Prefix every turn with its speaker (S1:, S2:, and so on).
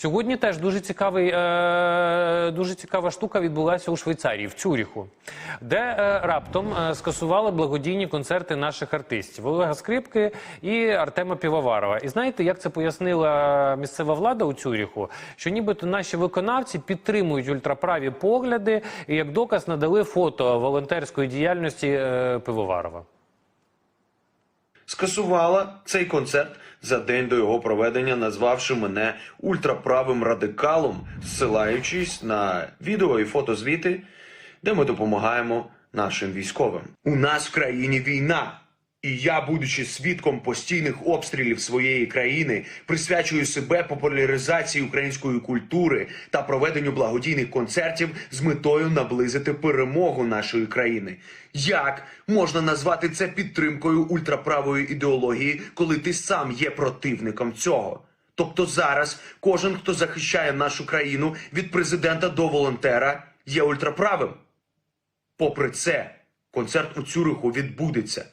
S1: Сьогодні теж дуже цікавий, е, дуже цікава штука відбулася у Швейцарії, в Цюріху, де е, раптом е, скасували благодійні концерти наших артистів Олега Скрипки і Артема Півоварова. І знаєте, як це пояснила місцева влада у Цюріху? Що нібито наші виконавці підтримують ультраправі погляди, і як доказ надали фото волонтерської діяльності Пивоварова.
S2: Скасувала цей концерт за день до його проведення, назвавши мене ультраправим радикалом, зсилаючись на відео і фотозвіти, де ми допомагаємо нашим військовим. У нас в країні війна. І я, будучи свідком постійних обстрілів своєї країни, присвячую себе популяризації української культури та проведенню благодійних концертів з метою наблизити перемогу нашої країни. Як можна назвати це підтримкою ультраправої ідеології, коли ти сам є противником цього? Тобто зараз кожен, хто захищає нашу країну від президента до волонтера, є ультраправим. Попри це, концерт у Цюриху відбудеться.